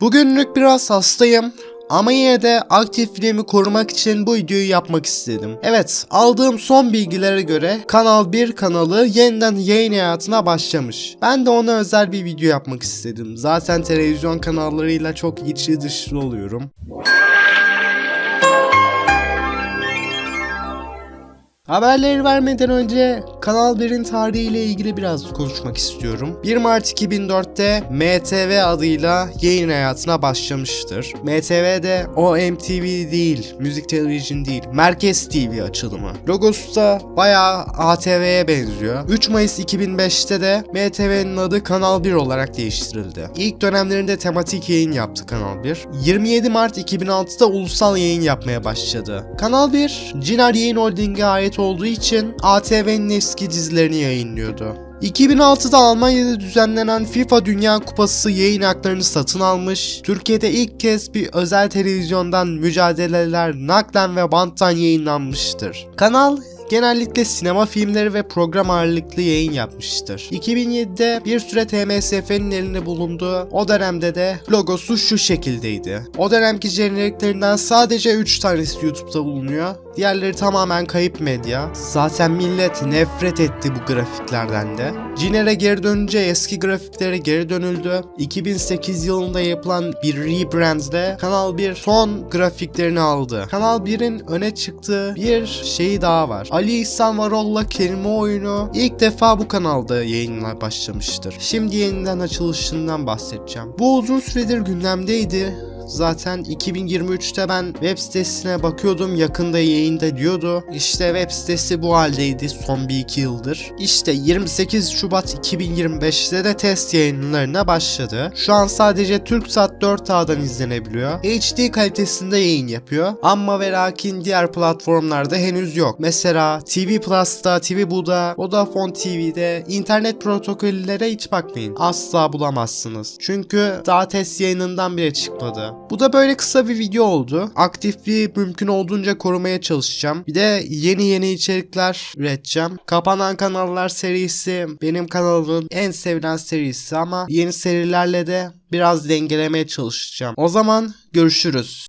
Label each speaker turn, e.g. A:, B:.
A: Bugünlük biraz hastayım. Ama yine de aktifliğimi korumak için bu videoyu yapmak istedim. Evet, aldığım son bilgilere göre Kanal 1 kanalı yeniden yayın hayatına başlamış. Ben de ona özel bir video yapmak istedim. Zaten televizyon kanallarıyla çok içi dışlı oluyorum. Haberleri vermeden önce Kanal 1'in tarihiyle ilgili biraz konuşmak istiyorum. 1 Mart 2004'te MTV adıyla yayın hayatına başlamıştır. MTV'de o MTV değil, Müzik Television değil, Merkez TV açılımı. Logosu da bayağı ATV'ye benziyor. 3 Mayıs 2005'te de MTV'nin adı Kanal 1 olarak değiştirildi. İlk dönemlerinde tematik yayın yaptı Kanal 1. 27 Mart 2006'da ulusal yayın yapmaya başladı. Kanal 1, Cinar Yayın Holding'e ait olduğu için ATV'nin dizilerini yayınlıyordu. 2006'da Almanya'da düzenlenen FIFA Dünya Kupası yayın haklarını satın almış, Türkiye'de ilk kez bir özel televizyondan mücadeleler naklen ve banttan yayınlanmıştır. Kanal genellikle sinema filmleri ve program ağırlıklı yayın yapmıştır. 2007'de bir süre TMSF'nin elinde bulunduğu o dönemde de logosu şu şekildeydi. O dönemki jeneriklerinden sadece 3 tanesi YouTube'da bulunuyor. Diğerleri tamamen kayıp medya. Zaten millet nefret etti bu grafiklerden de. Ciner'e geri dönünce eski grafiklere geri dönüldü. 2008 yılında yapılan bir rebrandle Kanal 1 son grafiklerini aldı. Kanal 1'in öne çıktığı bir şeyi daha var. Ali İhsan Varol'la kelime oyunu ilk defa bu kanalda yayınla başlamıştır. Şimdi yeniden açılışından bahsedeceğim. Bu uzun süredir gündemdeydi. Zaten 2023'te ben web sitesine bakıyordum yakında yayında diyordu. İşte web sitesi bu haldeydi son bir iki yıldır. İşte 28 Şubat 2025'te de test yayınlarına başladı. Şu an sadece TürkSat 4A'dan izlenebiliyor. HD kalitesinde yayın yapıyor. Ama ve lakin diğer platformlarda henüz yok. Mesela TV Plus'ta, TV Bu'da, Vodafone TV'de internet protokollere hiç bakmayın. Asla bulamazsınız. Çünkü daha test yayınından bile çıkmadı. Bu da böyle kısa bir video oldu. Aktifliği mümkün olduğunca korumaya çalışacağım. Bir de yeni yeni içerikler üreteceğim. Kapanan Kanallar serisi benim kanalımın en sevilen serisi ama yeni serilerle de biraz dengelemeye çalışacağım. O zaman görüşürüz.